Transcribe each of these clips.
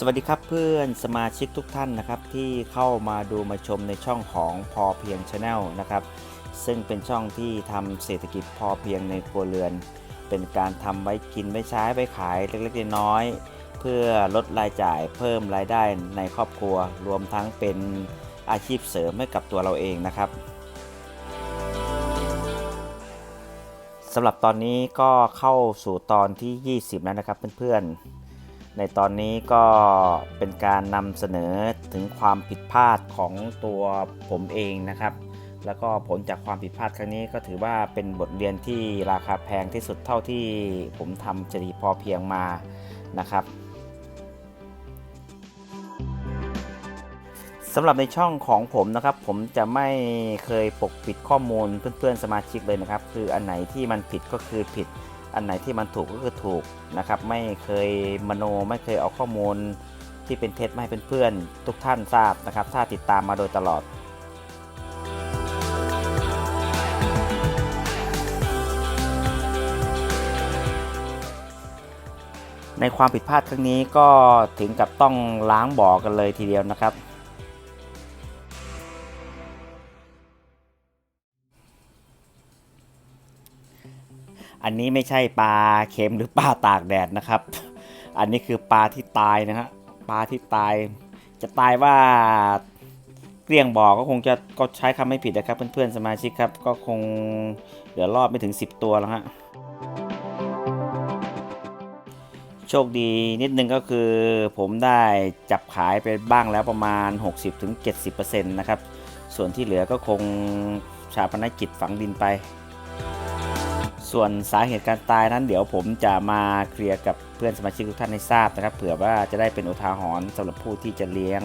สวัสดีครับเพื่อนสมาชิกทุกท่านนะครับที่เข้ามาดูมาชมในช่องของพอเพียงชาแนลนะครับ ซึ่งเป็นช่องที่ทำเศรษฐกิจพอเพียงในครัวเรือน เป็นการทำไว้กินไว้ใช้ไว้ขายเล็กๆน้อยๆเพื่อลดรายจ่ายเพิ่มรายได้ในครอบครัว รวมทั้งเป็นอาชีพเสริมให้กับตัวเราเองนะครับสำหรับตอนนี้ก็เข้าสู่ตอนที่ 20 แล้วนะครับเพื่อนๆ ในตอนนี้ก็เป็นการนำเสนอถึงความผิดพลาดของตัวผมเองนะครับ แล้วก็ผลจากความผิดพลาดครั้งนี้ก็ถือว่าเป็นบทเรียนที่ราคาแพงที่สุดเท่าที่ผมทำจดีพอเพียงมานะครับสำหรับในช่องของผมนะครับ ผมจะไม่เคยปกปิดข้อมูลเพื่อนๆสมาชิกเลยนะครับ คืออันไหนที่มันผิดก็คือผิด อันไหนที่มันถูกก็คือถูกนะครับ ไม่เคยมโนไม่เคยเอาข้อมูลที่เป็นเท็จมาให้เพื่อนๆทุกท่านทราบนะครับ ถ้าติดตามมาโดยตลอดในความผิดพลาดครั้งนี้ก็ถึงกับต้องล้างบ่อกันเลยทีเดียวนะครับ อันนี้ไม่ใช่ปลาเค็มหรือปลาตากแดดนะครับ อันนี้คือปลาที่ตายนะฮะปลาที่ตาย จะตายว่าเกลี้ยงบ่อก็คงจะก็ใช้คำไม่ผิดนะครับ เพื่อนๆสมาชิกครับ ก็คงเหลือรอดไม่ถึง 10 ตัวแล้วฮะโชคดีนิดนึงก็คือผมได้จับขายไปบ้างแล้วประมาณ 60-70%นะครับ ส่วนที่เหลือก็คงชาปนกิจฝังดินไป ส่วนสาเหตุการตายนั้นเดี๋ยวผมจะมาเคลียร์กับเพื่อนสมาชิกทุกท่านให้ทราบนะครับ เผื่อว่าจะได้เป็นอุทาหรณ์สำหรับผู้ที่จะเลี้ยง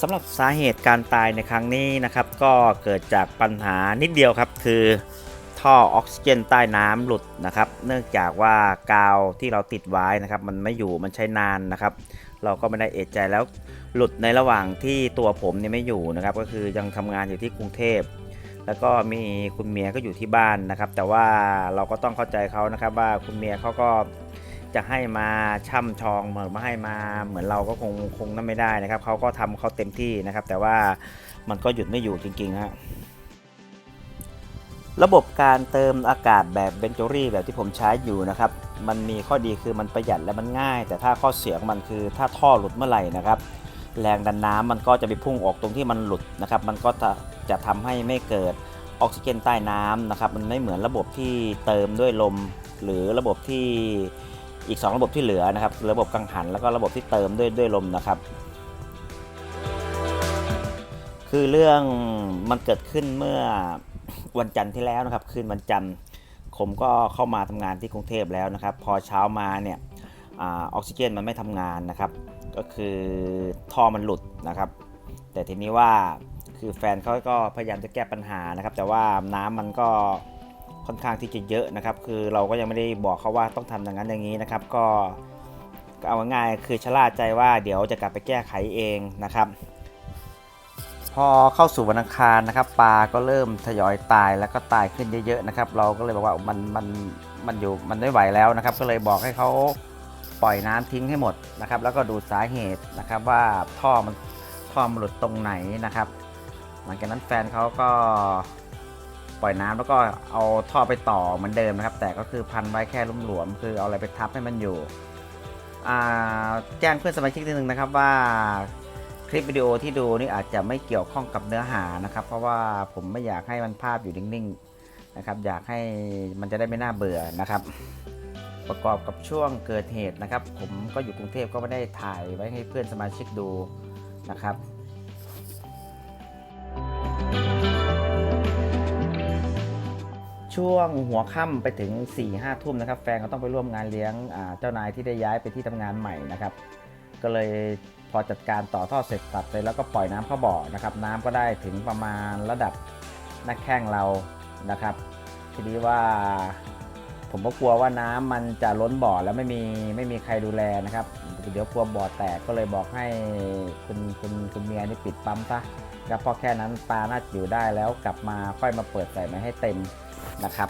สำหรับสาเหตุการตายในครั้งนี้นะครับ ก็เกิดจากปัญหานิดเดียวครับ คือท่อออกซิเจนใต้น้ำหลุดนะครับ เนื่องจากว่ากาวที่เราติดไว้นะครับ มันไม่อยู่มันใช้นานนะครับ เราก็ไม่ได้เอะใจแล้วหลุดในระหว่างที่ตัวผมเนี่ยไม่อยู่นะครับ ก็คือยังทำงานอยู่ที่กรุงเทพแล้วก็มีคุณเมียก็อยู่ที่บ้านนะครับ แต่ว่าเราก็ต้องเข้าใจเขานะครับ ว่าคุณเมียเขาก็จะให้มาช่ำชองเหมือนมาให้มาเหมือนเราก็คงคงนั่นไม่ได้นะครับเขาก็ทำเขาเต็มที่นะครับ แต่ว่ามันก็หยุดไม่อยู่จริงๆฮะ ระบบการเติมอากาศแบบเบนจอรี่แบบที่ผมใช้อยู่นะครับ มันมีข้อดีคือมันประหยัดและมันง่าย แต่ถ้าข้อเสียของมันคือถ้าท่อหลุดเมื่อไหร่นะครับ แรงดันน้ำมันก็จะไปพุ่งออกตรงที่มันหลุดนะครับ มันก็จะจะทำให้ไม่เกิดออกซิเจนใต้น้ำนะครับ มันไม่เหมือนระบบที่เติมด้วยลม หรือระบบที่อีก 2 ระบบที่เหลือนะครับ ระบบกังหันแล้วก็ระบบที่เติมด้วยด้วยลมนะครับคือเรื่องมันเกิดขึ้นเมื่อ วันจันทร์ที่แล้วนะครับ คืนวันจันทร์ผมก็เข้ามาทำงานที่กรุงเทพแล้วนะครับ พอเช้ามาเนี่ยอออกซิเจนมันไม่ทำงานนะครับ ก็คือท่อมันหลุดนะครับ แต่ทีนี้ว่าคือแฟนเขาก็พยายามจะแก้ปัญหานะครับ แต่ว่าน้ำมันก็ค่อนข้างที่จะเยอะนะครับ คือเราก็ยังไม่ได้บอกเขาว่าต้องทำอย่างนั้นอย่างนี้นะครับก็ก็เอาง่ายๆคือชะล่าใจว่าเดี๋ยวจะกลับไปแก้ไขเองนะครับ พอเข้าสู่วันอังคารนะครับปลาก็เริ่มทยอยตายแล้วก็ตายขึ้นเยอะๆนะครับ เราก็เลยบอกว่ามันมันมันอยู่มันไม่ไหวแล้วนะครับ ก็เลยบอกให้เขาปล่อยน้ำทิ้งให้หมดนะครับ แล้วก็ดูสาเหตุนะครับว่าท่อมันท่อมันหลุดตรงไหนนะครับ หลังจากนั้นแฟนเขาก็ปล่อยน้ำแล้วก็เอาท่อไปต่อเหมือนเดิมนะครับ แต่ก็คือพันไว้แค่ลุ่มหลวมๆคือเอาอะไรไปทับให้มันอยู่แจ้งเพื่อนสมาชิกนิดนึงนะครับว่า คลิปวิดีโอที่ดูนี่อาจจะไม่เกี่ยวข้องกับเนื้อหานะครับ เพราะว่าผมไม่อยากให้มันภาพอยู่นิ่งๆนะครับ อยากให้มันจะได้ไม่น่าเบื่อนะครับ ประกอบกับช่วงเกิดเหตุนะครับ ผมก็อยู่กรุงเทพก็ไม่ได้ถ่ายไว้ให้เพื่อนสมาชิกดูนะครับช่วงหัวค่ำไปถึง4ี่ห้าทุ่มนะครับ แฟนก็ต้องไปร่วมงานเลี้ยงเจ้านายที่ได้ย้ายไปที่ทำงานใหม่นะครับ ก็เลย พอจัดการต่อท่อเสร็จตัดเลยแล้วก็ปล่อยน้ำเข้าบ่อนะครับ น้ำก็ได้ถึงประมาณระดับหน้าแข้งเรานะครับ ทีนี้ว่าผมก็กลัวว่าน้ำมันจะล้นบ่อแล้วไม่มีไม่มีใครดูแลนะครับ เดี๋ยวกลัวบ่อแตกก็เลยบอกให้คุณคุณคุณเมียนี่ปิดปั๊มซะแล้วพอแค่นั้นปลาน่าจะอยู่ได้แล้วกลับมาค่อยมาเปิดใส่มาให้เต็มนะครับ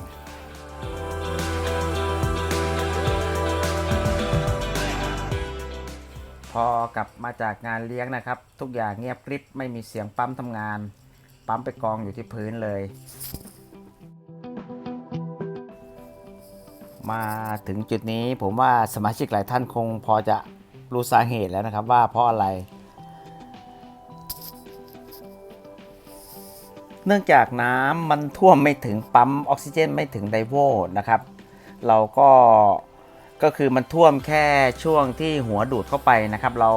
พอกลับมาจากงานเลี้ยงนะครับ ทุกอย่างเงียบกริบไม่มีเสียงปั๊มทำงาน ปั๊มไปกองอยู่ที่พื้นเลย มาถึงจุดนี้ผมว่าสมาชิกหลายท่านคงพอจะรู้สาเหตุแล้วนะครับว่าเพราะอะไร เนื่องจากน้ำมันท่วมไม่ถึงปั๊มออกซิเจนไม่ถึงไดโวนะครับ เราก็ ก็คือมันท่วมแค่ช่วงที่หัวดูดเข้าไปนะครับ เรา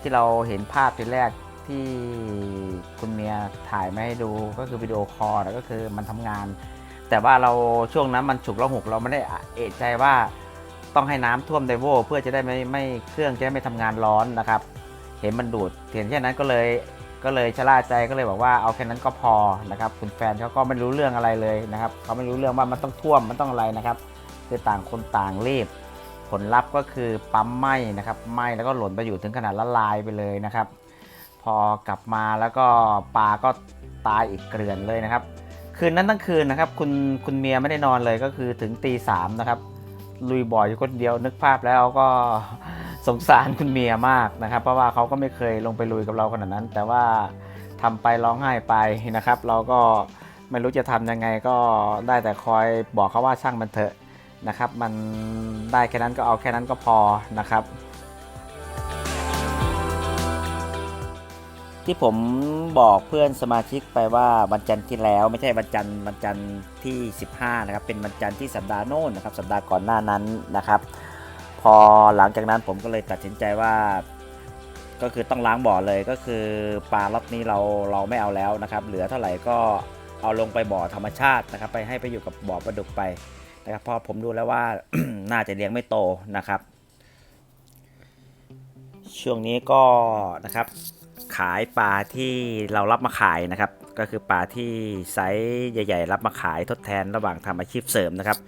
ที่เราเห็นภาพทีแรกที่คุณเมียถ่ายมาให้ดูก็คือวิดีโอคอลนะก็คือมันทำงาน แต่ว่าเราช่วงนั้นมันฉุกละหุกเราไม่ได้เอะใจว่าต้องให้น้ำท่วมไดโวเพื่อจะได้ไม่ไม่เครื่องจะได้ไม่ทำงานร้อนนะครับ เห็นมันดูดเห็นแค่นั้นก็เลยก็เลยชะล่าใจก็เลยบอกว่าเอาแค่นั้นก็พอนะครับ คุณแฟนเขาก็ไม่รู้เรื่องอะไรเลยนะครับเขาไม่รู้เรื่องว่ามันต้องท่วมมันต้องอะไรนะครับคือต่างคนต่างรีบ ผลลัพธ์ก็คือปั๊มไหมนะครับไหมแล้วก็หล่นไปอยู่ถึงขนาดละลายไปเลยนะครับ พอกลับมาแล้วก็ปลาก็ตายอีกเกลื่อนเลยนะครับ คืนนั้นทั้งคืนนะครับคุณคุณเมียไม่ได้นอนเลยก็คือถึงตีสามนะครับลุยบ่อยอยู่คนเดียวนึกภาพแล้วก็สงสารคุณเมียมากนะครับ เพราะว่าเขาก็ไม่เคยลงไปลุยกับเราขนาดนั้น แต่ว่าทำไปร้องไห้ไปนะครับ เราก็ไม่รู้จะทำยังไงก็ได้แต่คอยบอกเขาว่าช่างมันเถอะ นะครับ มันได้แค่นั้นก็เอาแค่นั้นก็พอนะครับ ที่ผมบอกเพื่อนสมาชิกไปว่าวันจันทร์ที่แล้วไม่ใช่วันจันทร์วันจันทร์ที่ 15 นะครับ เป็นวันจันทร์ที่สัปดาห์โน้นนะครับ สัปดาห์ก่อนหน้านั้นนะครับ พอหลังจากนั้นผมก็เลยตัดสินใจว่าก็คือต้องล้างบ่อเลยก็คือปลาล็อตนี้เราเราไม่เอาแล้วนะครับ เหลือเท่าไหร่ก็เอาลงไปบ่อธรรมชาตินะครับ ไปให้ไปอยู่กับบ่อปลาดุกไป นะครับเพราะผมดูแล้วว่าน่าจะเลี้ยงไม่โตนะครับ ช่วงนี้ก็นะครับ ขายปลาที่เรารับมาขายนะครับ ก็คือปลาที่ไซส์ใหญ่ ๆ รับมาขายทดแทนระหว่างทำอาชีพเสริมนะครับ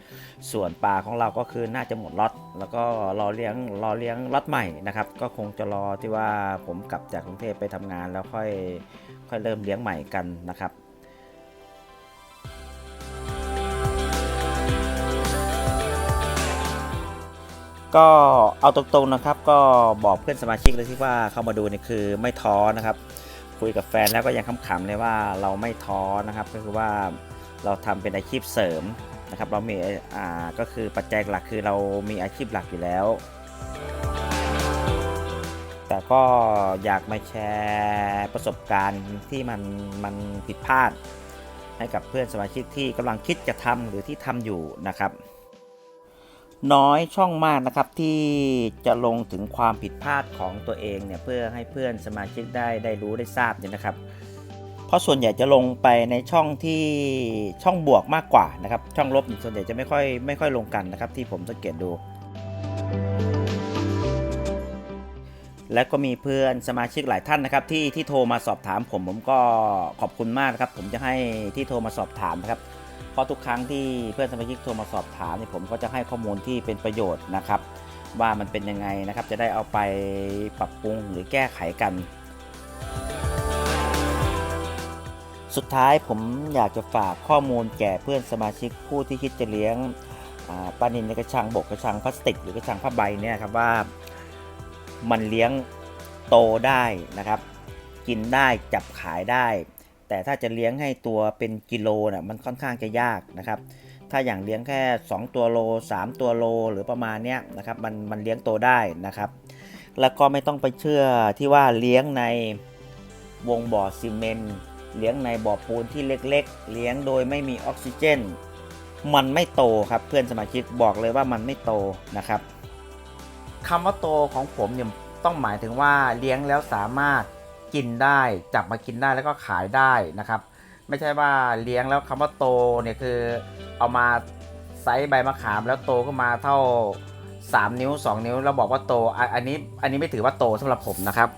ส่วนปลาของเราก็คือน่าจะหมดล็อตแล้วก็รอเลี้ยงรอเลี้ยงล็อตใหม่นะครับ ก็คงจะรอที่ว่าผมกลับจากกรุงเทพไปทำงานแล้วค่อยค่อยเริ่มเลี้ยงใหม่กันนะครับ ก็เอาตรงๆนะครับ ก็บอกเพื่อนสมาชิกเลยที่ว่าเข้ามาดูนี่คือไม่ท้อนะครับ คุยกับแฟนแล้วก็ยังขำๆเลยว่าเราไม่ท้อนะครับ ก็คือว่าเราทำเป็นอาชีพเสริมนะครับ เรามีอ่าก็คือปัจจัยหลักคือเรามีอาชีพหลักอยู่แล้ว แต่ก็อยากมาแชร์ประสบการณ์ที่มันมันผิดพลาด ให้กับเพื่อนสมาชิกที่กำลังคิดจะทำหรือที่ทำอยู่นะครับ น้อยช่องมากนะครับที่จะลงถึงความผิดพลาดของตัวเองเนี่ยเพื่อให้เพื่อนสมาชิกได้ได้รู้ได้ทราบเนี่ยนะครับ เพราะส่วนใหญ่จะลงไปในช่องที่ช่องบวกมากกว่านะครับ ช่องลบส่วนใหญ่จะไม่ค่อยไม่ค่อยลงกันนะครับ ที่ผมสังเกตดู และก็มีเพื่อนสมาชิกหลายท่านนะครับ ที่ที่โทรมาสอบถามผมผมก็ขอบคุณมากนะครับ ผมจะให้ที่โทรมาสอบถามนะครับ เพราะทุกครั้งที่เพื่อนสมาชิกโทรมาสอบถามเนี่ยผมก็จะให้ข้อมูลที่เป็นประโยชน์นะครับ ว่ามันเป็นยังไงนะครับ จะได้เอาไปปรับปรุงหรือแก้ไขกัน สุดท้ายผมอยากจะฝากข้อมูลแก่เพื่อนสมาชิกผู้ที่คิดจะเลี้ยงปลานินในกระชังบกกระชังพลาสติก หรือกระชังผ้าใบเนี่ยครับว่ามันเลี้ยงโตได้นะครับ กินได้จับขายได้ แต่ถ้าจะเลี้ยงให้ตัวเป็นกิโลน่ะมันค่อนข้างจะยากนะครับ ถ้าอย่างเลี้ยงแค่ 2 ตัวโล 3 ตัวโลหรือประมาณเนี้ยนะครับมันมันเลี้ยงโตได้นะครับ แล้วก็ไม่ต้องไปเชื่อที่ว่าเลี้ยงในวงบ่อซีเมนต์เลี้ยงในบ่อปูนที่เล็ก ๆ เลี้ยงโดยไม่มีออกซิเจน มันไม่โตครับเพื่อนสมาชิกบอกเลยว่ามันไม่โตนะครับคำว่าโตของผมเนี่ยต้องหมายถึงว่าเลี้ยงแล้วสามารถ กินได้ จับมากินได้แล้วก็ขายได้นะครับ ไม่ใช่ว่าเลี้ยงแล้วคำว่าโตเนี่ยคือเอามาไซส์ใบมะขามแล้วโตขึ้นมาเท่า 3 นิ้ว 2 นิ้วแล้วบอกว่าโตอันนี้อันนี้ไม่ถือว่าโตสำหรับผมนะครับ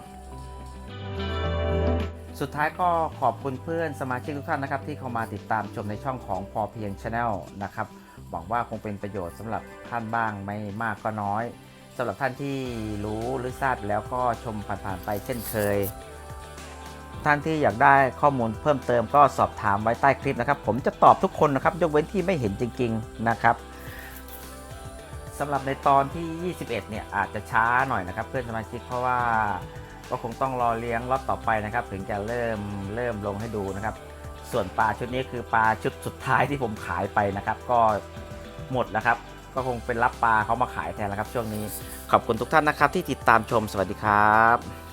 สุดท้ายก็ขอบคุณเพื่อนสมาชิกทุกท่านนะครับ ที่เข้ามาติดตามชมในช่องของพอเพียงชาแนลนะครับหวังว่าคงเป็นประโยชน์สำหรับท่านบ้างไม่มากก็น้อยสำหรับท่านที่รู้หรือทราบแล้วก็ชมผ่านๆไปเช่นเคย ท่านที่อยากได้ข้อมูลเพิ่มเติมก็สอบถามไว้ใต้คลิปนะครับ ผมจะตอบทุกคนนะครับยกเว้นที่ไม่เห็นจริง ๆนะครับสำหรับในตอนที่ 21 เนี่ยอาจจะช้าหน่อยนะครับ เพื่อนสมาชิกเพราะว่าก็คงต้องรอเลี้ยงรอบต่อไปนะครับ ถึงจะเริ่มเริ่มลงให้ดูนะครับ ส่วนปลาชุดนี้คือปลาชุดสุดท้ายที่ผมขายไปนะครับ ก็หมดแล้วครับ ก็คงเป็นรับปลาเขามาขายแทนแล้วครับ ช่วงนี้ขอบคุณทุกท่านนะครับที่ติดตามชมสวัสดีครับ